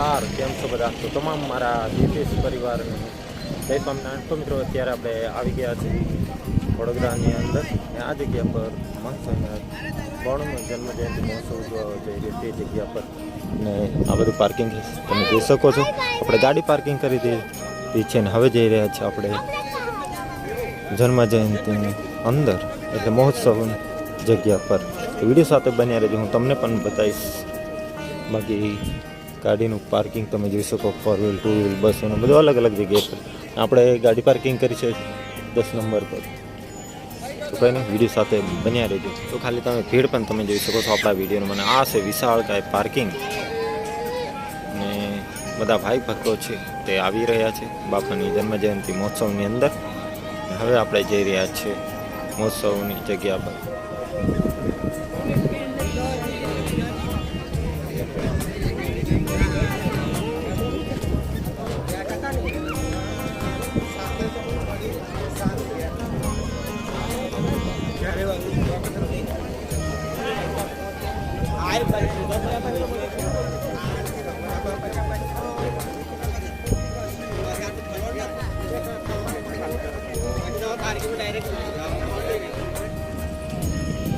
નમસ્કાર કેમ છો બધા તો તમામ મારા દીપેશ પરિવારને જય સ્વામિનારાયણ. તો મિત્રો અત્યારે આપણે આવી ગયા છીએ વડોદરાની અંદર. અને આ જગ્યા પર મહાસ્વામિનારાયણ બણનો જન્મજયંતિ મહોત્સવ ઉજવવા જઈ રહ્યો તે જગ્યા પર ને આ બધું પાર્કિંગ તમે જોઈ શકો છો. આપણે ગાડી પાર્કિંગ કરી દીધી છે ને હવે જઈ રહ્યા છીએ આપણે જન્મજયંતિની અંદર. એટલે મહોત્સવની જગ્યા પર. વીડિયો સાથે બન્યા રહેજો. હું તમને પણ બતાવીશ. બાકી ગાડીનું પાર્કિંગ તમે જોઈ શકો ફોર વ્હીલ ટુ વ્હીલ બસોનું, બધું અલગ અલગ જગ્યાએ પર. આપણે ગાડી પાર્કિંગ કરી છે દસ નંબર પર. તો કંઈ નહીં વીડિયો સાથે બન્યા રહેજો. તો ખાલી તમે ભીડ પણ તમે જોઈ શકો છો આપણા વિડીયોનું. મને આ છે વિશાળ કાંઈ પાર્કિંગ ને બધા ભાઈ ભક્તો છે, તે આવી રહ્યા છે. બાપાની જન્મજયંતિ મહોત્સવની અંદર. હવે આપણે જઈ રહ્યા છીએ મહોત્સવની જગ્યા પર.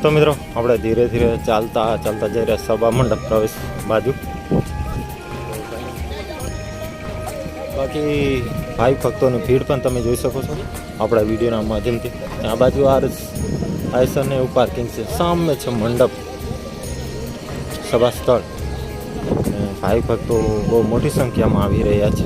તો મિત્રો, આપણે ધીરે ધીરે ચાલતા ચાલતા જઈ રહ્યા સભા મંડપ પ્રવેશ બાજુ. બાકી ભાઈ ભક્તોની ભીડ પણ તમે જોઈ શકો છો આપણા વિડીયોના માધ્યમથી. આ બાજુ આ આયસરને એવું પાર્કિંગ છે. સામે છે મંડપ. સભા સ્થળ અને ભાઈ ભક્તો બહુ મોટી સંખ્યામાં આવી રહ્યા છે.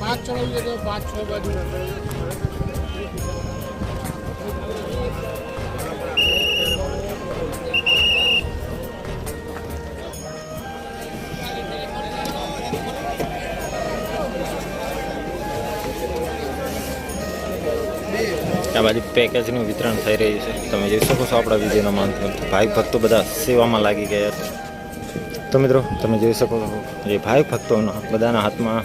પાંચ છ તો પાંચ છ બાજુ. આ બાજુ પેકેજનું વિતરણ થઈ રહ્યું છે. તમે જોઈ શકો છો આપણા વિડીયોના માધ્યમથી. ભાઈ ભક્તો બધા સેવામાં લાગી ગયા છે. તો મિત્રો, તમે જોઈ શકો છો એ ભાઈ ભક્તોના બધાના હાથમાં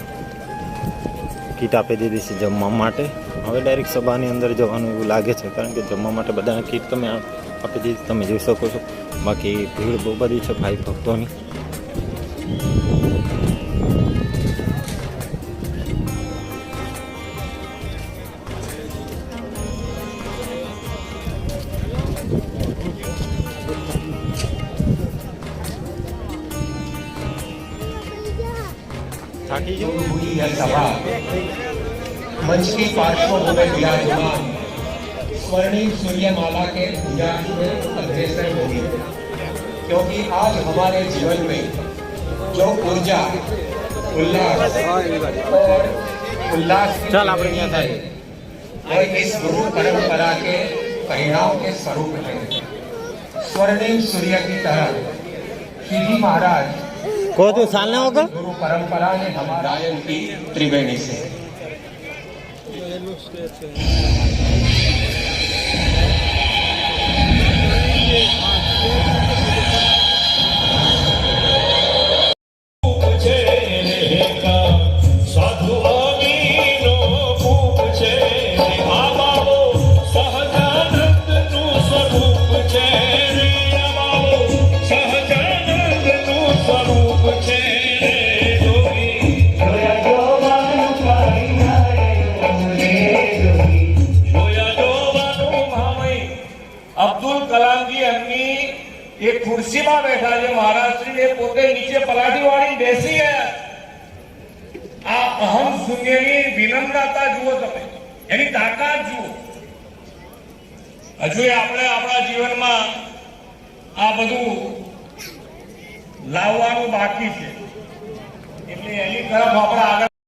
કીટ આપી દીધી છે જમવા માટે. હવે ડાયરેક્ટ સભાની અંદર જવાનું એવું લાગે છે, કારણ કે જમવા માટે બધાને કીટ તમે આપી દીધી તમે જોઈ શકો છો. બાકી ભીડ બહુ બધી છે ભાઈ ભક્તોની. થાકી ગયો સભા. मंच की पार्श्वभूमि विराजमान। स्वर्णिम सूर्यमाला के पूजा में अग्रसर होगी। क्योंकि आज हमारे जीवन में जो ऊर्जा उल्लास और उल्लास है और इस गुरु परंपरा के परिणाम के स्वरूप है। स्वर्णिम सूर्य की तरह श्री महाराज को तो साल होगा? गुरु परंपरा ने हमारा की त्रिवेणी से Lust jetzt. કલામજી એમની એ ખુરશીમાં બેઠા છે. મહારાષ્ટ્રી એ પોતે નીચે પલાઠી વાળી બેસી આ અહમ શૂન્યની વિનમ્રતા જુઓ તમે. એની તાકાત જુઓ. હજુ આપણે આપણા જીવનમાં આ બધું લાવવાનું બાકી છે. એટલે એની તરફ આપણે આગળ